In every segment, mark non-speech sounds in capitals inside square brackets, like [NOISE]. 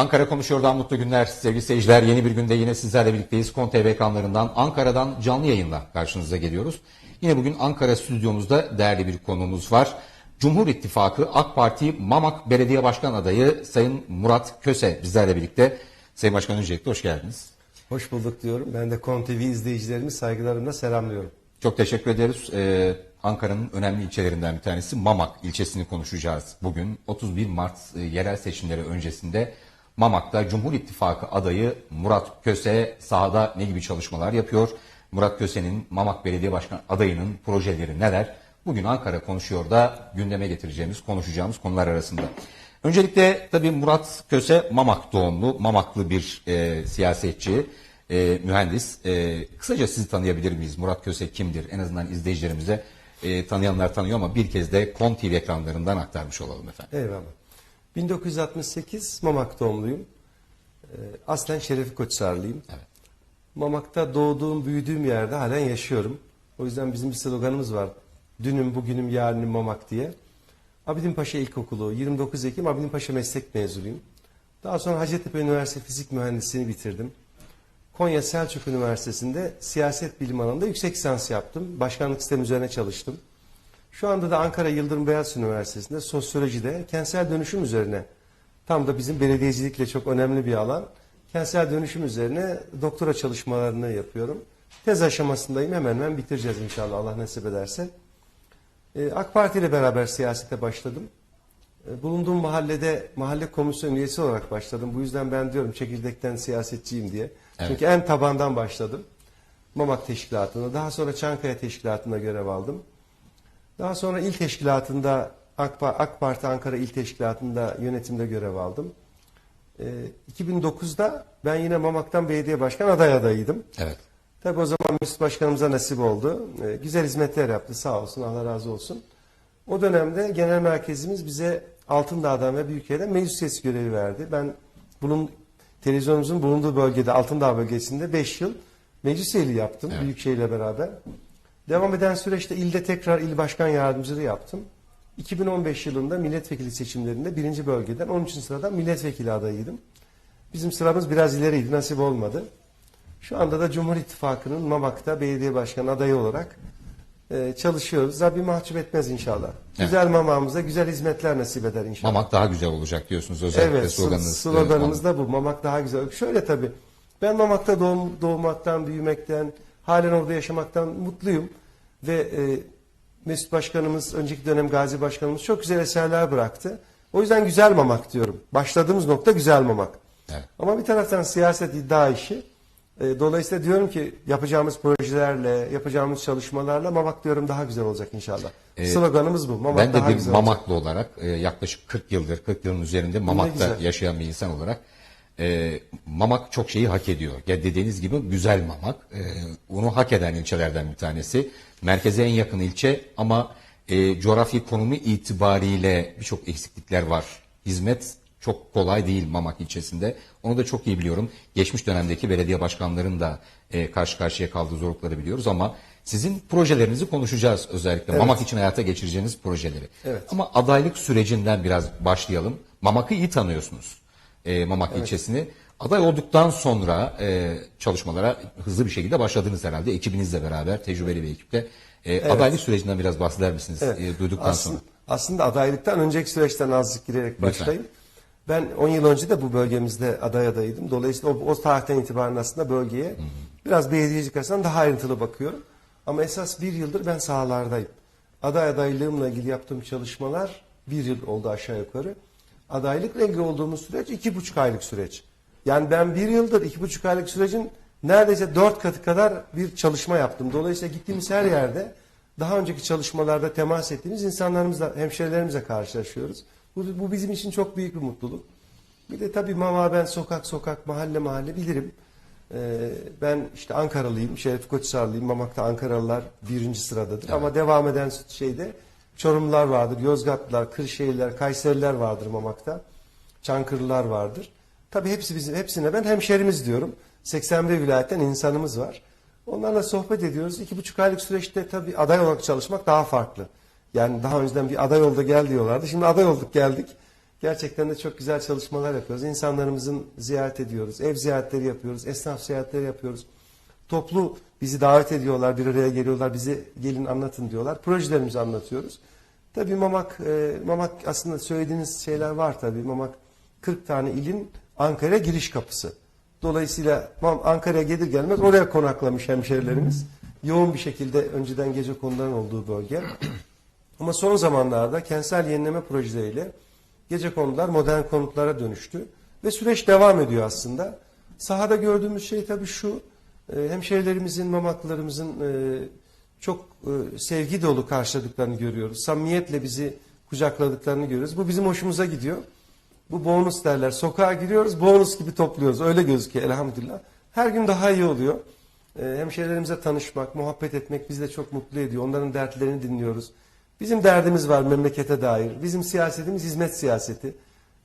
Ankara Konuşuyor'dan mutlu günler sevgili seyirciler. Yeni bir günde yine sizlerle birlikteyiz. Kon TV ekranlarından Ankara'dan canlı yayınla karşınıza geliyoruz. Yine bugün Ankara stüdyomuzda değerli bir konuğumuz var. Cumhur İttifakı AK Parti Mamak Belediye Başkan adayı Sayın Murat Köse bizlerle birlikte. Sayın Başkan öncelikle hoş geldiniz. Hoş bulduk diyorum. Ben de KON TV izleyicilerimi saygılarımla selamlıyorum. Çok teşekkür ederiz. Ee, Ankara'nın önemli ilçelerinden bir tanesi Mamak ilçesini konuşacağız. Bugün 31 Mart e, yerel seçimleri öncesinde Mamak'ta Cumhur İttifakı adayı Murat Köse sahada ne gibi çalışmalar yapıyor? Murat Köse'nin Mamak Belediye Başkan adayının projeleri neler? Bugün Ankara konuşuyor da gündeme getireceğimiz, konuşacağımız konular arasında. Öncelikle tabii Murat Köse Mamak doğumlu, Mamaklı bir e, siyasetçi, e, mühendis. E, kısaca sizi tanıyabilir miyiz? Murat Köse kimdir? En azından izleyicilerimize e, tanıyanlar tanıyor ama bir kez de KON TV ekranlarından aktarmış olalım efendim. Eyvallah. 1968 Mamak doğumluyum. Ee, aslen Şerefi Koçsarlıyım. Evet. Mamak'ta doğduğum, büyüdüğüm yerde halen yaşıyorum. O yüzden bizim bir sloganımız var. Dünüm, bugünüm, yarınım Mamak diye. Abidin Paşa İlkokulu, 29 Ekim Abidin Paşa Meslek mezunuyum. Daha sonra Hacettepe Üniversitesi Fizik Mühendisliğini bitirdim. Konya Selçuk Üniversitesi'nde siyaset bilim alanında yüksek lisans yaptım. Başkanlık sistemi üzerine çalıştım. Şu anda da Ankara Yıldırım Beyazıt Üniversitesi'nde sosyolojide kentsel dönüşüm üzerine tam da bizim belediyecilikle çok önemli bir alan. Kentsel dönüşüm üzerine doktora çalışmalarını yapıyorum. Tez aşamasındayım. Hemen hemen bitireceğiz inşallah Allah nasip ederse. Ee, AK Parti ile beraber siyasete başladım. Ee, Bulunduğum mahallede mahalle komisyon üyesi olarak başladım. Bu yüzden ben diyorum çekirdekten siyasetçiyim diye. Evet. Çünkü en tabandan başladım. Mamak Teşkilatı'nda. Daha sonra Çankaya Teşkilatı'nda görev aldım. Daha sonra il teşkilatında AK, AK Parti Ankara İl Teşkilatı'nda yönetimde görev aldım. Ee, 2009'da ben yine Mamak'tan belediye başkan aday adayıydım. Evet. Tabii o zaman Mesut Başkanımıza nasip oldu. Ee, güzel hizmetler yaptı sağ olsun Allah razı olsun. O dönemde genel merkezimiz bize Altındağ'dan ve Büyükşehir'den meclis üyesi görevi verdi. Ben bunun televizyonumuzun bulunduğu bölgede Altındağ bölgesinde 5 yıl meclis üyeliği yaptım Evet. Büyükşehir'le beraber. Devam eden süreçte ilde tekrar il başkan yardımcılığı yaptım. 2015 yılında milletvekili seçimlerinde birinci bölgeden 13. sıradan milletvekili adayıydım. Bizim sıramız biraz ileriydi, nasip olmadı. Şu anda da Cumhur İttifakı'nın Mamak'ta belediye başkanı adayı olarak e, çalışıyoruz. Rabbim mahcup etmez inşallah. Güzel Mamak'ımıza güzel hizmetler nasip eder inşallah. Mamak daha güzel olacak diyorsunuz özellikle Evet, sloganınız. sloganımız da bu. Mamak daha güzel. Şöyle tabii. Ben Mamak'ta doğum, doğmaktan, büyümekten, halen orada yaşamaktan mutluyum. Ve e, Mesut Başkanımız, önceki dönem Gazi Başkanımız çok güzel eserler bıraktı. O yüzden güzel Mamak diyorum. Başladığımız nokta güzel Mamak. Evet. Ama bir taraftan siyaset iddia işi. E, dolayısıyla diyorum ki yapacağımız projelerle, yapacağımız çalışmalarla Mamak diyorum daha güzel olacak inşallah. Sloganımız bu. Mamak Ben de daha bir güzel olacak. Mamaklı olarak e, yaklaşık 40 yıldır, 40 yılın üzerinde Mamak'ta yaşayan bir insan olarak e, Mamak çok şeyi hak ediyor. Ya dediğiniz gibi güzel Mamak. E, onu hak eden ilçelerden bir tanesi. Merkeze en yakın ilçe ama e, coğrafi konumu itibariyle birçok eksiklikler var. Hizmet çok kolay değil Mamak ilçesinde. Onu da çok iyi biliyorum. Geçmiş dönemdeki belediye başkanlarının da e, karşı karşıya kaldığı zorlukları biliyoruz ama sizin projelerinizi konuşacağız özellikle. Mamak için hayata geçireceğiniz projeleri. Evet. Ama adaylık sürecinden biraz başlayalım. Mamak'ı iyi tanıyorsunuz. E, Mamak ilçesini. Aday olduktan sonra e, çalışmalara hızlı bir şekilde başladınız herhalde. Ekibinizle beraber, tecrübeli bir ekiple. E, Adaylık sürecinden biraz bahseder misiniz Evet. e, duyduktan aslında, sonra? Aslında adaylıktan önceki süreçten azıcık girerek başlayayım. Ben 10 yıl önce de bu bölgemizde aday adayıydım. Dolayısıyla o, o tarihten itibaren aslında bölgeye biraz belediyecilik açısından daha ayrıntılı bakıyorum. Ama esas bir yıldır ben sahalardayım. Aday adaylığımla ilgili yaptığım çalışmalar bir yıl oldu aşağı yukarı. Adaylıkla ilgili olduğumuz süreç iki buçuk aylık süreç. Yani ben bir yıldır iki buçuk aylık sürecin neredeyse dört katı kadar bir çalışma yaptım. Dolayısıyla gittiğimiz her yerde daha önceki çalışmalarda temas ettiğimiz insanlarımızla, hemşerilerimizle karşılaşıyoruz. Bu, bu bizim için çok büyük bir mutluluk. Bir de tabii mama ben sokak sokak, mahalle mahalle bilirim. Ee, ben işte Ankaralıyım, Şeref Koçsarlıyım. Mamak'ta Ankaralılar birinci sıradadır. Ama devam eden şeyde Çorumlular vardır, Yozgatlılar, Kırşehirliler, Kayseriler vardır Mamak'ta. Çankırılar vardır. Tabii hepsi bizim, hepsine ben hemşerimiz diyorum. 81 vilayetten insanımız var. Onlarla sohbet ediyoruz. İki buçuk aylık süreçte tabii aday olarak çalışmak daha farklı. Yani daha önceden bir aday oldu gel diyorlardı. Şimdi aday olduk geldik. Gerçekten de çok güzel çalışmalar yapıyoruz. İnsanlarımızın ziyaret ediyoruz. Ev ziyaretleri yapıyoruz. Esnaf ziyaretleri yapıyoruz. Toplu bizi davet ediyorlar. Bir araya geliyorlar. Bizi gelin anlatın diyorlar. Projelerimizi anlatıyoruz. Tabii Mamak, e, Mamak aslında söylediğiniz şeyler var tabii. Mamak 40 tane ilin Ankara giriş kapısı. Dolayısıyla Ankara'ya gelir gelmez oraya konaklamış hemşerilerimiz. Yoğun bir şekilde önceden gece konuların olduğu bölge. Ama son zamanlarda kentsel yenileme projeleriyle gece konular modern konutlara dönüştü. Ve süreç devam ediyor aslında. Sahada gördüğümüz şey tabii şu. E, Hemşehrilerimizin, mamaklarımızın e, çok e, sevgi dolu karşıladıklarını görüyoruz. Samimiyetle bizi kucakladıklarını görüyoruz. Bu bizim hoşumuza gidiyor. Bu bonus derler. Sokağa giriyoruz, bonus gibi topluyoruz. Öyle gözüküyor elhamdülillah. Her gün daha iyi oluyor. Ee, hemşehrilerimize tanışmak, muhabbet etmek bizi de çok mutlu ediyor. Onların dertlerini dinliyoruz. Bizim derdimiz var memlekete dair. Bizim siyasetimiz hizmet siyaseti.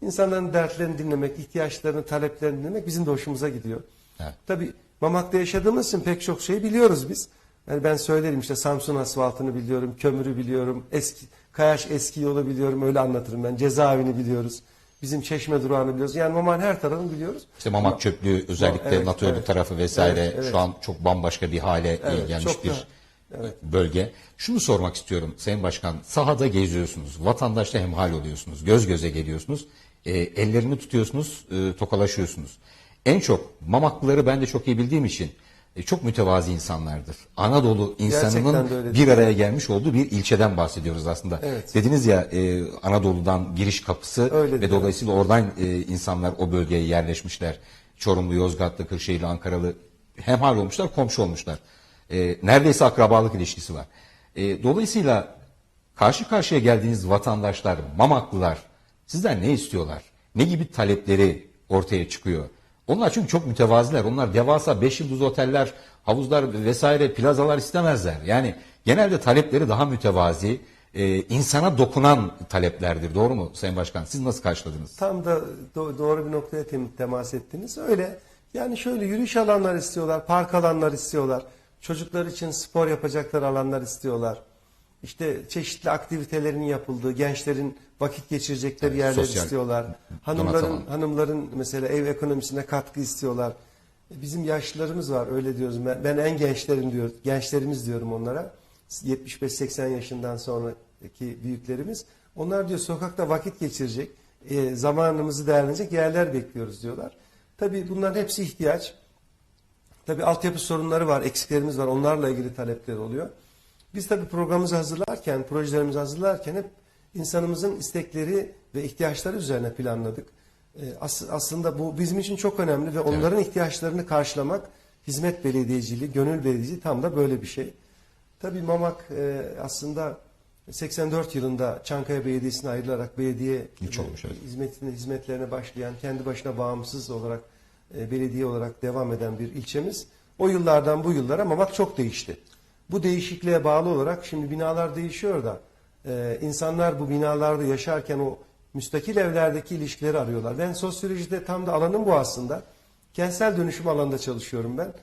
İnsanların dertlerini dinlemek, ihtiyaçlarını, taleplerini dinlemek bizim de hoşumuza gidiyor. Evet. Tabii Mamak'ta yaşadığımız için pek çok şeyi biliyoruz biz. Yani ben söylerim işte Samsun asfaltını biliyorum, kömürü biliyorum, eski Kayaş eski yolu biliyorum öyle anlatırım ben. Cezaevini biliyoruz. Bizim Çeşme durağını biliyoruz. Yani Mamak'ın her tarafını biliyoruz. İşte Mamak çöplüğü özellikle Evet, NATO evet. tarafı vesaire Evet, evet. şu an çok bambaşka bir hale e, Evet, gelmiş bir da- bölge. Şunu sormak istiyorum Sayın Başkan. Sahada geziyorsunuz. Vatandaşla hemhal oluyorsunuz. Göz göze geliyorsunuz. e, ellerini tutuyorsunuz. e, tokalaşıyorsunuz. En çok Mamaklıları ben de çok iyi bildiğim için e, çok mütevazi insanlardır. Anadolu insanının bir araya gelmiş olduğu bir ilçeden bahsediyoruz aslında. Evet. Dediniz ya e, Anadolu'dan giriş kapısı Öyle ve dolayısıyla oradan e, insanlar o bölgeye yerleşmişler. Çorumlu, Yozgatlı, Kırşehirli, Ankaralı hemhal olmuşlar, komşu olmuşlar. E, neredeyse akrabalık ilişkisi var. E, dolayısıyla karşı karşıya geldiğiniz vatandaşlar, Mamaklılar sizden ne istiyorlar? Ne gibi talepleri ortaya çıkıyor? Onlar çünkü çok mütevaziler. Onlar devasa beş yıldız oteller, havuzlar vesaire plazalar istemezler. Yani genelde talepleri daha mütevazi, e, insana dokunan taleplerdir. Doğru mu Sayın Başkan? Siz nasıl karşıladınız? Tam da do- doğru bir noktaya tem- temas ettiniz. Öyle. Yani şöyle yürüyüş alanlar istiyorlar, park alanlar istiyorlar. Çocuklar için spor yapacakları alanlar istiyorlar. İşte çeşitli aktivitelerin yapıldığı, gençlerin vakit geçirecekleri Evet, yerler sosyal istiyorlar. Hanımların alanı. hanımların mesela ev ekonomisine katkı istiyorlar. E, Bizim yaşlılarımız var öyle diyoruz. Ben, ben en gençlerim diyor, gençlerimiz diyorum onlara. 75-80 yaşından sonraki büyüklerimiz. Onlar diyor sokakta vakit geçirecek, e, zamanımızı değerlenecek yerler bekliyoruz diyorlar. Tabii bunların hepsi ihtiyaç. Tabii altyapı sorunları var, eksiklerimiz var. Onlarla ilgili talepler oluyor. Biz tabii programımızı hazırlarken, projelerimizi hazırlarken hep insanımızın istekleri ve ihtiyaçları üzerine planladık. Ee, as- aslında bu bizim için çok önemli ve onların ihtiyaçlarını karşılamak hizmet belediyeciliği, gönül belediyeciliği tam da böyle bir şey. Tabii Mamak e, aslında 84 yılında Çankaya Belediyesi'ne ayrılarak belediye olmuş, evet. hizmetine, hizmetlerine başlayan, kendi başına bağımsız olarak e, belediye olarak devam eden bir ilçemiz. O yıllardan bu yıllara Mamak çok değişti. Bu değişikliğe bağlı olarak şimdi binalar değişiyor da e, insanlar bu binalarda yaşarken o müstakil evlerdeki ilişkileri arıyorlar. Ben sosyolojide tam da alanım bu aslında. Kentsel dönüşüm alanında çalışıyorum ben.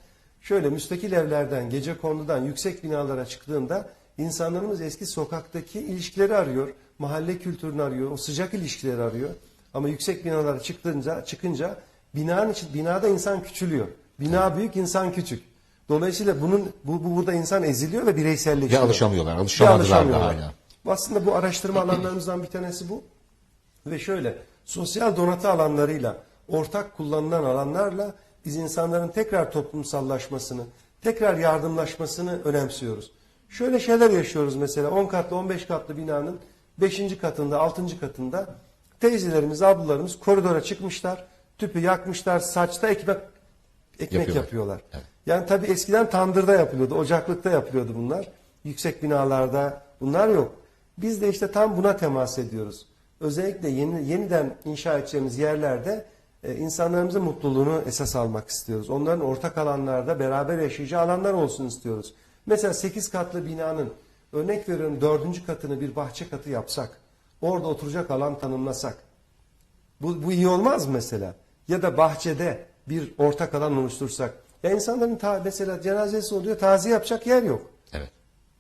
Şöyle müstakil evlerden, gece konudan yüksek binalara çıktığında insanlarımız eski sokaktaki ilişkileri arıyor. Mahalle kültürünü arıyor, o sıcak ilişkileri arıyor. Ama yüksek binalara çıktığınca, çıkınca binanın için, binada insan küçülüyor. Bina büyük, insan küçük. Dolayısıyla bunun bu, bu burada insan eziliyor ve bireyselleşiyor. Ve alışamıyorlar, alışamadılar da hala. Aslında bu araştırma alanlarımızdan bir tanesi bu. Ve şöyle sosyal donatı alanlarıyla ortak kullanılan alanlarla biz insanların tekrar toplumsallaşmasını, tekrar yardımlaşmasını önemsiyoruz. Şöyle şeyler yaşıyoruz mesela 10 katlı 15 katlı binanın 5. katında 6. katında teyzelerimiz ablalarımız koridora çıkmışlar tüpü yakmışlar saçta ekmek ekmek Yapıyorlar. yapıyorlar. Evet. Yani tabii eskiden tandırda yapılıyordu, ocaklıkta yapılıyordu bunlar. Yüksek binalarda bunlar yok. Biz de işte tam buna temas ediyoruz. Özellikle yeni, yeniden inşa edeceğimiz yerlerde e, insanlarımızın mutluluğunu esas almak istiyoruz. Onların ortak alanlarda beraber yaşayacağı alanlar olsun istiyoruz. Mesela 8 katlı binanın örnek veriyorum 4. katını bir bahçe katı yapsak, orada oturacak alan tanımlasak, bu, bu iyi olmaz mı mesela? Ya da bahçede bir ortak alan oluştursak. Ya insanların ta, mesela cenazesi oluyor, taziye yapacak yer yok.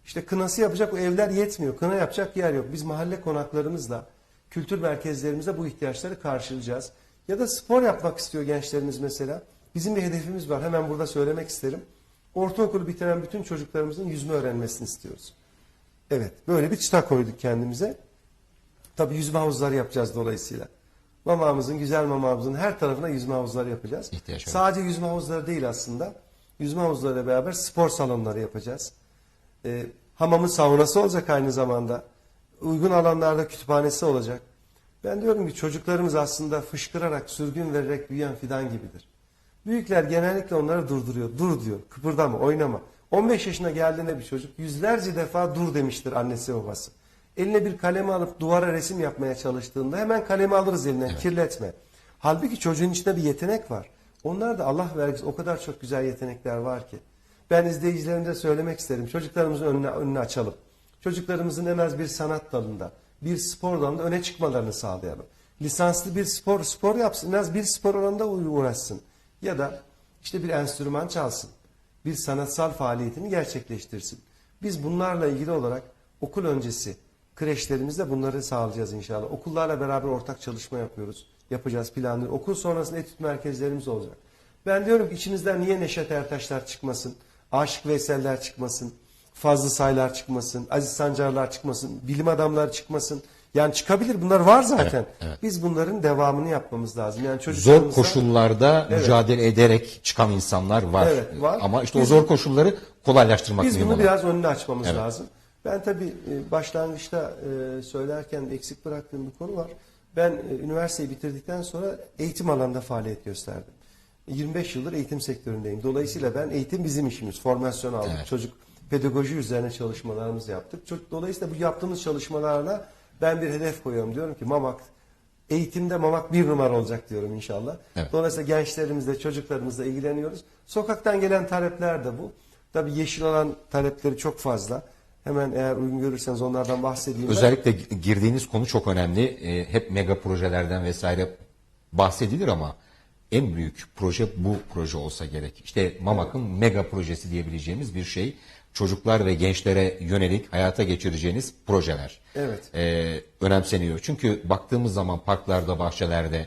İşte kınası yapacak o evler yetmiyor. Kına yapacak yer yok. Biz mahalle konaklarımızla kültür merkezlerimizde bu ihtiyaçları karşılayacağız. Ya da spor yapmak istiyor gençlerimiz mesela. Bizim bir hedefimiz var. Hemen burada söylemek isterim. Ortaokulu bitiren bütün çocuklarımızın yüzme öğrenmesini istiyoruz. Evet, böyle bir çıta koyduk kendimize. Tabii yüzme havuzları yapacağız dolayısıyla. Mamamızın, güzel mamamızın her tarafına yüzme havuzları yapacağız. İhtiyaç var. Sadece yüzme havuzları değil aslında. Yüzme havuzlarıyla beraber spor salonları yapacağız. Ee, hamamın saunası olacak aynı zamanda. Uygun alanlarda kütüphanesi olacak. Ben diyorum ki çocuklarımız aslında fışkırarak, sürgün vererek büyüyen fidan gibidir. Büyükler genellikle onları durduruyor. Dur diyor. Kıpırdama, oynama. 15 yaşına geldiğinde bir çocuk yüzlerce defa dur demiştir annesi babası. Eline bir kalemi alıp duvara resim yapmaya çalıştığında hemen kalemi alırız elinden kirletme. Halbuki çocuğun içinde bir yetenek var. Onlar da Allah vergisi o kadar çok güzel yetenekler var ki. Ben izleyicilerimize söylemek isterim. Çocuklarımızın önüne, önünü açalım. Çocuklarımızın en az bir sanat dalında, bir spor dalında öne çıkmalarını sağlayalım. Lisanslı bir spor spor yapsın. En az bir spor alanında uğraşsın. Ya da işte bir enstrüman çalsın. Bir sanatsal faaliyetini gerçekleştirsin. Biz bunlarla ilgili olarak okul öncesi kreşlerimizde bunları sağlayacağız inşallah. Okullarla beraber ortak çalışma yapıyoruz. Yapacağız planları. Okul sonrasında etüt merkezlerimiz olacak. Ben diyorum ki içinizden niye Neşet Ertaşlar çıkmasın? Aşık Veysel'ler çıkmasın? Fazlı Saylar çıkmasın? Aziz Sancarlar çıkmasın? Bilim adamları çıkmasın? Yani çıkabilir. Bunlar var zaten. Evet, evet. Biz bunların devamını yapmamız lazım. Yani Zor çocuklarımıza... koşullarda Evet. mücadele ederek çıkan insanlar var. Evet, var. Ama işte o Biz- zor koşulları kolaylaştırmak Biz mühim bunu olan. biraz önüne açmamız Evet. lazım. Ben tabii e, başlangıçta e, söylerken eksik bıraktığım bir konu var. Ben e, üniversiteyi bitirdikten sonra eğitim alanında faaliyet gösterdim. 25 yıldır eğitim sektöründeyim. Dolayısıyla ben eğitim bizim işimiz. Formasyon aldık. Evet. Çocuk pedagoji üzerine çalışmalarımızı yaptık. Dolayısıyla bu yaptığımız çalışmalarla ben bir hedef koyuyorum. Diyorum ki Mamak eğitimde Mamak bir numara olacak diyorum inşallah. Evet. Dolayısıyla gençlerimizle, çocuklarımızla ilgileniyoruz. Sokaktan gelen talepler de bu. Tabii yeşil alan talepleri çok fazla. Hemen eğer uygun görürseniz onlardan bahsedeyim. ben. Özellikle girdiğiniz konu çok önemli. Ee, hep mega projelerden vesaire bahsedilir ama en büyük proje bu proje olsa gerek. İşte Mamak'ın mega projesi diyebileceğimiz bir şey. Çocuklar ve gençlere yönelik hayata geçireceğiniz projeler. Evet. Ee, önemseniyor. Çünkü baktığımız zaman parklarda, bahçelerde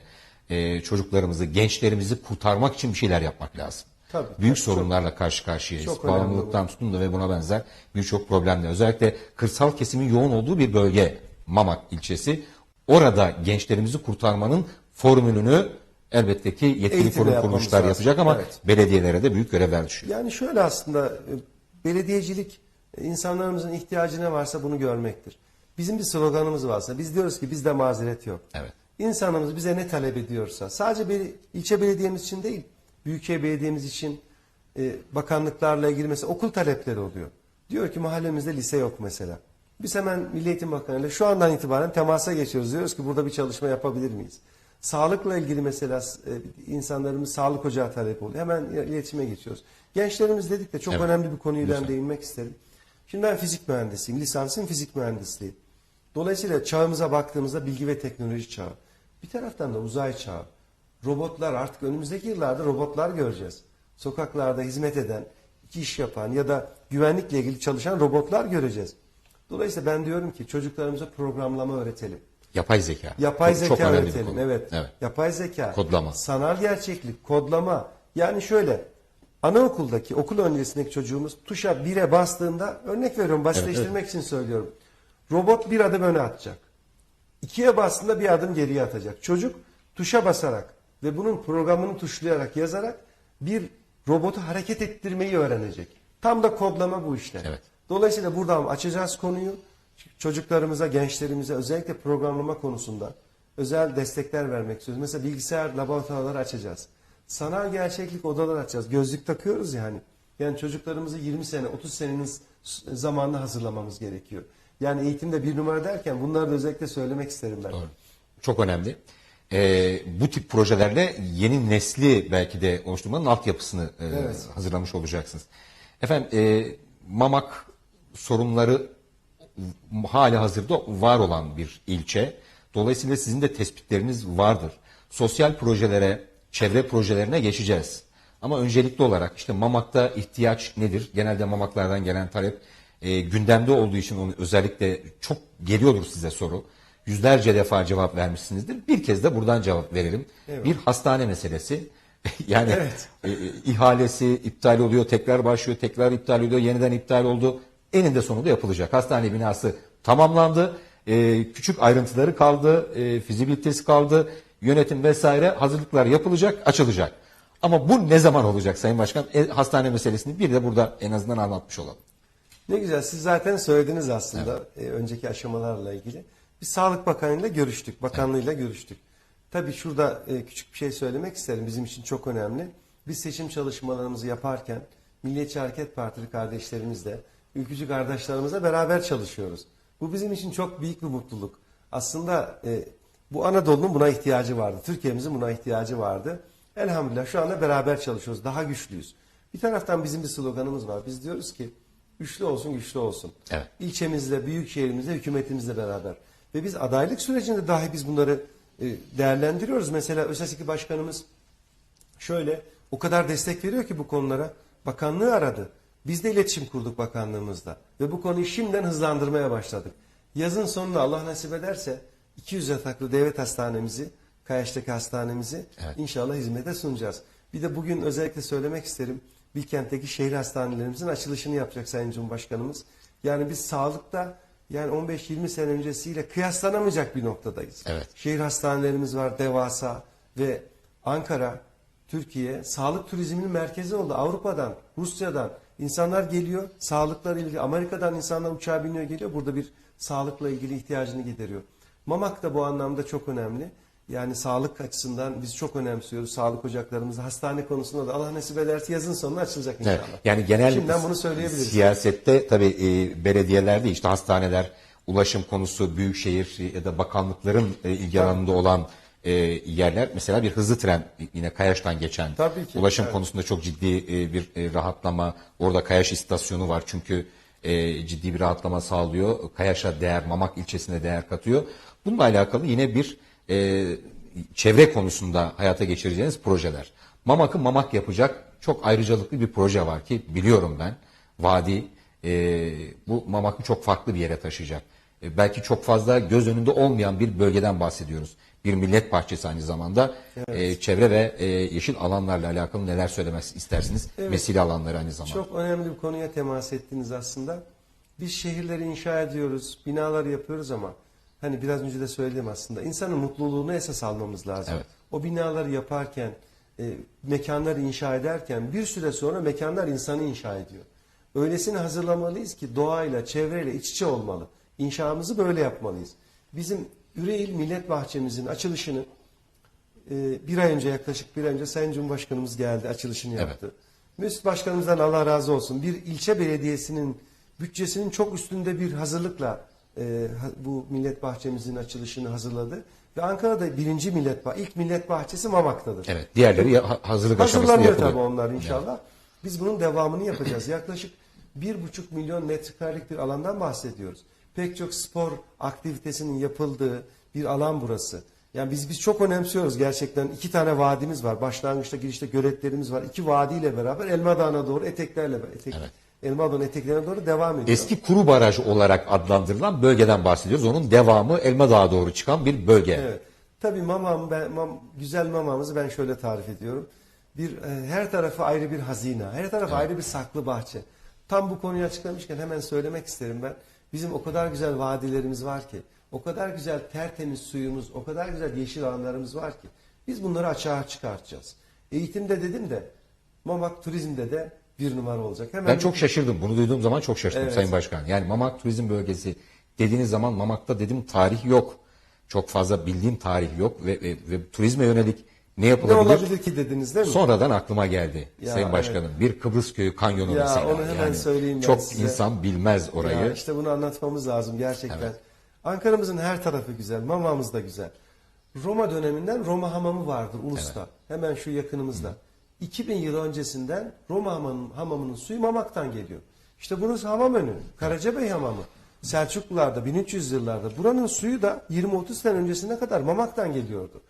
e, çocuklarımızı, gençlerimizi kurtarmak için bir şeyler yapmak lazım. Tabii, Büyük tabii, sorunlarla karşı karşıyayız. çok Bağımlılıktan tutun da ve buna benzer birçok problemle. Özellikle kırsal kesimin yoğun olduğu bir bölge Mamak ilçesi. Orada gençlerimizi kurtarmanın formülünü elbette ki yetkili kurum kuruluşlar lazım. yapacak ama Evet. belediyelere de büyük görevler düşüyor. Yani şöyle aslında e, belediyecilik e, insanlarımızın ihtiyacı ne varsa bunu görmektir. Bizim bir sloganımız varsa biz diyoruz ki bizde mazeret yok. Evet. İnsanımız bize ne talep ediyorsa sadece bir ilçe belediyemiz için değil, büyükşehir belediyemiz için e, bakanlıklarla ilgili mesela okul talepleri oluyor. Diyor ki mahallemizde lise yok mesela. Biz hemen Milli Eğitim Bakanı ile şu andan itibaren temasa geçiyoruz. Diyoruz ki burada bir çalışma yapabilir miyiz? Sağlıkla ilgili mesela e, insanlarımız sağlık ocağı talep oluyor. Hemen iletişime geçiyoruz. Gençlerimiz dedik de çok Evet. önemli bir konuyu ben değinmek isterim. Şimdi ben fizik mühendisiyim. Lisansım fizik mühendisliği. Dolayısıyla çağımıza baktığımızda bilgi ve teknoloji çağı. Bir taraftan da uzay çağı. Robotlar artık önümüzdeki yıllarda robotlar göreceğiz. Sokaklarda hizmet eden, iki iş yapan ya da güvenlikle ilgili çalışan robotlar göreceğiz. Dolayısıyla ben diyorum ki çocuklarımıza programlama öğretelim. Yapay zeka. Yapay Çok- zeka çok konu. Evet. evet. Yapay zeka. Kodlama. Sanal gerçeklik, kodlama. Yani şöyle anaokuldaki okul öncesindeki çocuğumuz tuşa 1'e bastığında örnek veriyorum basitleştirmek için söylüyorum. Robot bir adım öne atacak. İkiye bastığında bir adım geriye atacak. Çocuk tuşa basarak ve bunun programını tuşlayarak yazarak bir robotu hareket ettirmeyi öğrenecek. Tam da kodlama bu işte. Evet. Dolayısıyla buradan açacağız konuyu. Çocuklarımıza, gençlerimize özellikle programlama konusunda özel destekler vermek istiyoruz. Mesela bilgisayar laboratuvarları açacağız. Sanal gerçeklik odalar açacağız. Gözlük takıyoruz yani. Yani çocuklarımızı 20 sene, 30 senenin zamanını hazırlamamız gerekiyor. Yani eğitimde bir numara derken bunları da özellikle söylemek isterim ben. Doğru. Çok önemli. Ee, bu tip projelerle yeni nesli belki de oluşturmanın altyapısını e, Evet. hazırlamış olacaksınız. Efendim e, Mamak sorunları hali hazırda var olan bir ilçe. Dolayısıyla sizin de tespitleriniz vardır. Sosyal projelere, çevre projelerine geçeceğiz. Ama öncelikli olarak işte Mamak'ta ihtiyaç nedir? Genelde Mamaklardan gelen talep e, gündemde olduğu için onu özellikle çok geliyordur size soru. yüzlerce defa cevap vermişsinizdir. Bir kez de buradan cevap verelim. Bir hastane meselesi. [LAUGHS] yani Evet. e, e, ihalesi iptal oluyor, tekrar başlıyor, tekrar iptal oluyor, yeniden iptal oldu. Eninde sonunda yapılacak. Hastane binası tamamlandı. E, küçük ayrıntıları kaldı, e, fizibilitesi kaldı, yönetim vesaire hazırlıklar yapılacak, açılacak. Ama bu ne zaman olacak Sayın Başkan? E, hastane meselesini bir de burada en azından anlatmış olalım. Ne güzel siz zaten söylediniz aslında e, önceki aşamalarla ilgili. Biz Sağlık Bakanı'yla görüştük, bakanlığıyla görüştük. Tabii şurada e, küçük bir şey söylemek isterim bizim için çok önemli. Biz seçim çalışmalarımızı yaparken Milliyetçi Hareket Partili kardeşlerimizle, ülkücü kardeşlerimizle beraber çalışıyoruz. Bu bizim için çok büyük bir mutluluk. Aslında e, bu Anadolu'nun buna ihtiyacı vardı. Türkiye'mizin buna ihtiyacı vardı. Elhamdülillah şu anda beraber çalışıyoruz. Daha güçlüyüz. Bir taraftan bizim bir sloganımız var. Biz diyoruz ki güçlü olsun güçlü olsun. Evet. İlçemizle, büyük şehrimizle, hükümetimizle beraber. Ve biz adaylık sürecinde dahi biz bunları e, değerlendiriyoruz. Mesela ÖSESİKİ Başkanımız şöyle o kadar destek veriyor ki bu konulara. Bakanlığı aradı. Biz de iletişim kurduk bakanlığımızda. Ve bu konuyu şimdiden hızlandırmaya başladık. Yazın sonunda Allah nasip ederse 200 yataklı devlet hastanemizi, Kayaş'taki hastanemizi Evet. inşallah hizmete sunacağız. Bir de bugün özellikle söylemek isterim. Bilkent'teki şehir hastanelerimizin açılışını yapacak Sayın Cumhurbaşkanımız. Yani biz sağlıkta yani 15-20 sene öncesiyle kıyaslanamayacak bir noktadayız. Evet. Şehir hastanelerimiz var devasa ve Ankara, Türkiye sağlık turizminin merkezi oldu. Avrupa'dan, Rusya'dan insanlar geliyor. Sağlıkla ilgili Amerika'dan insanlar uçağa biniyor geliyor. Burada bir sağlıkla ilgili ihtiyacını gideriyor. Mamak da bu anlamda çok önemli. Yani sağlık açısından biz çok önemsiyoruz. Sağlık ocaklarımızı hastane konusunda da Allah nasip ederse yazın sonuna açılacak inşallah. Evet. Yani genel Şimdiden bunu söyleyebiliriz. siyasette tabii e, belediyelerde işte hastaneler, ulaşım konusu, büyükşehir ya da bakanlıkların e, ilgi alanında olan e, yerler mesela bir hızlı tren yine Kayaş'tan geçen Tabii ki, ulaşım evet. konusunda çok ciddi e, bir e, rahatlama. Orada Kayaş istasyonu var çünkü e, ciddi bir rahatlama sağlıyor. Kayaş'a değer, Mamak ilçesine değer katıyor. Bununla alakalı yine bir e, çevre konusunda hayata geçireceğiniz projeler. Mamak'ı Mamak yapacak çok ayrıcalıklı bir proje var ki biliyorum ben. Vadi e, bu Mamak'ı çok farklı bir yere taşıyacak. E, belki çok fazla göz önünde olmayan bir bölgeden bahsediyoruz. Bir millet bahçesi aynı zamanda. E, çevre ve e, yeşil alanlarla alakalı neler söylemek istersiniz? Mesire alanları aynı zamanda. Çok önemli bir konuya temas ettiniz aslında. Biz şehirleri inşa ediyoruz, binalar yapıyoruz ama hani biraz önce de söyledim aslında insanın mutluluğunu esas almamız lazım. Evet. O binaları yaparken, e, mekanları inşa ederken bir süre sonra mekanlar insanı inşa ediyor. Öylesine hazırlamalıyız ki doğayla, çevreyle iç içe olmalı. İnşamızı böyle yapmalıyız. Bizim Üreil Millet Bahçemizin açılışını e, bir ay önce yaklaşık bir ay önce Sayın Cumhurbaşkanımız geldi açılışını yaptı. Mesut Başkanımızdan Allah razı olsun. Bir ilçe belediyesinin bütçesinin çok üstünde bir hazırlıkla e, bu millet bahçemizin açılışını hazırladı. Ve Ankara'da birinci millet bah ilk millet bahçesi Mamak'tadır. Evet. Diğerleri hazırlık aşamasında Hazırlanıyor yapılıyor. tabii onlar inşallah. Biz bunun devamını yapacağız. Yaklaşık bir buçuk milyon metrekarelik bir alandan bahsediyoruz. Pek çok spor aktivitesinin yapıldığı bir alan burası. Yani biz biz çok önemsiyoruz gerçekten. İki tane vadimiz var. Başlangıçta girişte göletlerimiz var. İki vadiyle beraber Elma Dağı'na doğru eteklerle etek, Evet. Elma Dağı'nın eteklerine doğru devam ediyor. Eski kuru baraj olarak adlandırılan bölgeden bahsediyoruz. Onun devamı Elma Dağı'na doğru çıkan bir bölge. Evet. Tabii mamam, ben, mam, güzel mamamızı ben şöyle tarif ediyorum. Bir e, her tarafı ayrı bir hazine, her tarafı ayrı bir saklı bahçe. Tam bu konuyu açıklamışken hemen söylemek isterim ben. Bizim o kadar güzel vadilerimiz var ki, o kadar güzel tertemiz suyumuz, o kadar güzel yeşil alanlarımız var ki biz bunları açığa çıkartacağız. Eğitimde dedim de Mamak turizmde de bir numara olacak. Hemen Ben çok şaşırdım. Bunu duyduğum zaman çok şaşırdım Evet. Sayın Başkan. Yani Mamak Turizm Bölgesi dediğiniz zaman Mamak'ta dedim tarih yok. Çok fazla bildiğim tarih yok ve, ve, ve turizme yönelik ne ne yapılabilir? olabilir ki dediniz değil mi? Sonradan aklıma geldi Ya, Sayın Başkanım. Bir Kıbrıs Köyü kanyonu Ya, mesela. onu hemen söyleyeyim ben Çok size. insan bilmez orayı. Ya işte bunu anlatmamız lazım gerçekten. Ankara'mızın her tarafı güzel, Mamamız da güzel. Roma döneminden Roma hamamı vardır Ulus'ta. Hemen şu yakınımızda. 2000 yıl öncesinden Roma hamamının, hamamının suyu Mamak'tan geliyor. İşte burası hamam önü. Karacabey hamamı. Selçuklularda 1300 yıllarda buranın suyu da 20-30 sene öncesine kadar Mamak'tan geliyordu.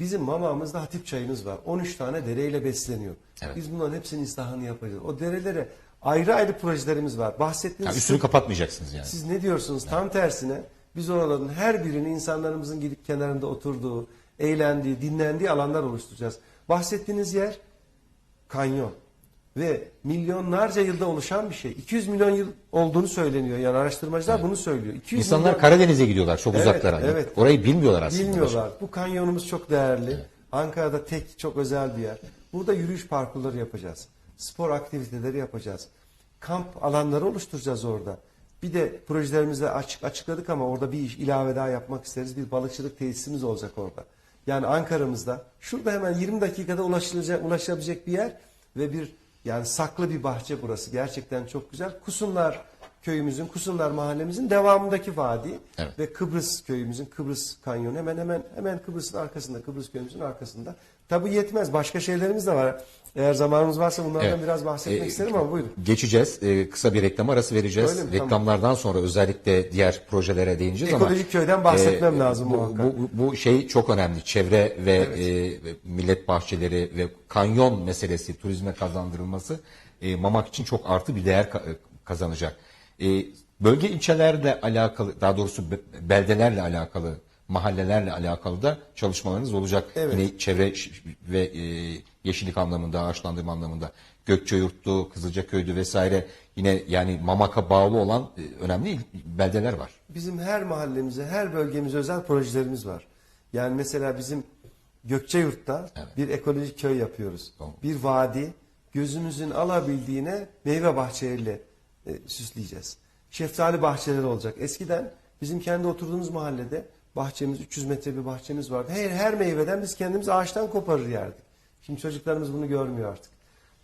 Bizim mamamızda Hatip çayımız var. 13 tane dereyle besleniyor. Evet. Biz bunların hepsinin istahını yapacağız. O derelere ayrı ayrı projelerimiz var. Bahsettiğiniz Yani üstünü kapatmayacaksınız yani. siz ne diyorsunuz? Tam tersine biz Biz oraların her birini insanlarımızın gidip kenarında oturduğu, eğlendiği, dinlendiği alanlar oluşturacağız. Bahsettiğiniz yer kanyon ve milyonlarca yılda oluşan bir şey. 200 milyon yıl olduğunu söyleniyor. Yani araştırmacılar bunu söylüyor. 200 İnsanlar milyon- Karadeniz'e gidiyorlar çok Evet, uzaklara. evet. Orayı bilmiyorlar aslında. Bilmiyorlar. Bu kanyonumuz çok değerli. Ankara'da tek çok özel bir yer. Burada yürüyüş parkurları yapacağız. Spor aktiviteleri yapacağız. Kamp alanları oluşturacağız orada. Bir de projelerimizde açık açıkladık ama orada bir iş, ilave daha yapmak isteriz. Bir balıkçılık tesisimiz olacak orada. Yani Ankara'mızda şurada hemen 20 dakikada ulaşılacak, ulaşabilecek bir yer ve bir yani saklı bir bahçe burası. Gerçekten çok güzel. Kusunlar köyümüzün, Kusunlar mahallemizin devamındaki vadi Evet. ve Kıbrıs köyümüzün Kıbrıs kanyonu hemen hemen hemen Kıbrıs'ın arkasında, Kıbrıs köyümüzün arkasında. Tabi yetmez. Başka şeylerimiz de var. Eğer zamanımız varsa bunlardan Evet. biraz bahsetmek Ee, isterim ama buyurun. Geçeceğiz. Ee, kısa bir reklam arası vereceğiz. Öyle mi? Tamam. Reklamlardan sonra özellikle diğer projelere değineceğiz ama Ekolojik köyden bahsetmem lazım bu, muhakkak. bu, bu şey çok önemli. Çevre ve e, millet bahçeleri ve kanyon meselesi turizme kazandırılması e, Mamak için çok artı bir değer ka- kazanacak. E, bölge ilçelerle alakalı, daha doğrusu be- beldelerle alakalı, mahallelerle alakalı da çalışmalarınız olacak. Evet. Yine çevre ş- ve e, yeşillik anlamında, ağaçlandırma anlamında. Gökçeyurt'tu, Kızılcaköy'dü vesaire yine yani Mamak'a bağlı olan e, önemli beldeler var. Bizim her mahallemize, her bölgemize özel projelerimiz var. Yani mesela bizim Gökçeyurt'ta bir ekolojik köy yapıyoruz. Tamam. Bir vadi gözümüzün alabildiğine meyve bahçeleriyle e, süsleyeceğiz. Şeftali bahçeleri olacak. Eskiden bizim kendi oturduğumuz mahallede bahçemiz 300 metre bir bahçemiz vardı. Her, her meyveden biz kendimiz ağaçtan koparır yerdik. Şimdi çocuklarımız bunu görmüyor artık.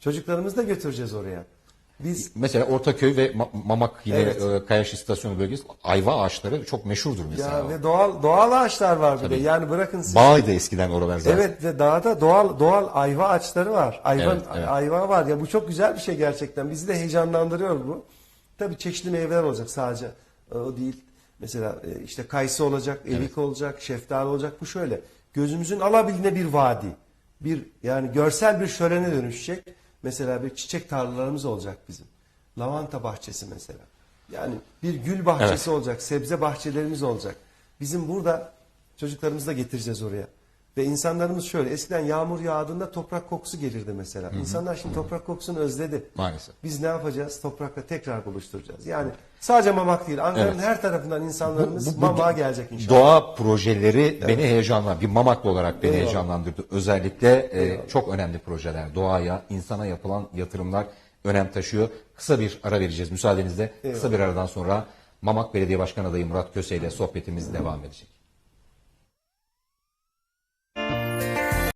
Çocuklarımızı da götüreceğiz oraya. Biz Mesela Ortaköy ve Ma- Mamak yine Evet. e, Kayaş İstasyonu bölgesi ayva ağaçları çok meşhurdur mesela. ya ve doğal doğal ağaçlar var bir de. Yani bırakın siz Bağıydı eskiden oralar zaten. Evet ve dağda doğal doğal ayva ağaçları var. Ayva Evet, evet. ayva var ya bu çok güzel bir şey gerçekten. Bizi de heyecanlandırıyor bu. Tabii çeşitli meyveler olacak sadece. e, O değil. Mesela e, işte kayısı olacak, erik olacak, şeftali olacak. Bu şöyle. Gözümüzün alabildiğine bir vadi. Bir yani görsel bir şölene dönüşecek. Mesela bir çiçek tarlalarımız olacak bizim. Lavanta bahçesi mesela. Yani bir gül bahçesi olacak, sebze bahçelerimiz olacak. Bizim burada çocuklarımızı da getireceğiz oraya. Ve insanlarımız şöyle, eskiden yağmur yağdığında toprak kokusu gelirdi mesela. İnsanlar şimdi toprak kokusunu özledi. Maalesef. Biz ne yapacağız? Toprakla tekrar buluşturacağız. Yani sadece Mamak değil, Ankara'nın Evet. her tarafından insanlarımız Bu- bu- bu Mamak'a gelecek inşallah. Doğa projeleri beni heyecanlandırdı. Bir Mamaklı olarak beni heyecanlandırdı. Özellikle e, çok önemli projeler. Doğaya, insana yapılan yatırımlar önem taşıyor. Kısa bir ara vereceğiz müsaadenizle. Kısa bir aradan sonra Mamak Belediye Başkan adayı Murat Köse ile sohbetimiz devam edecek.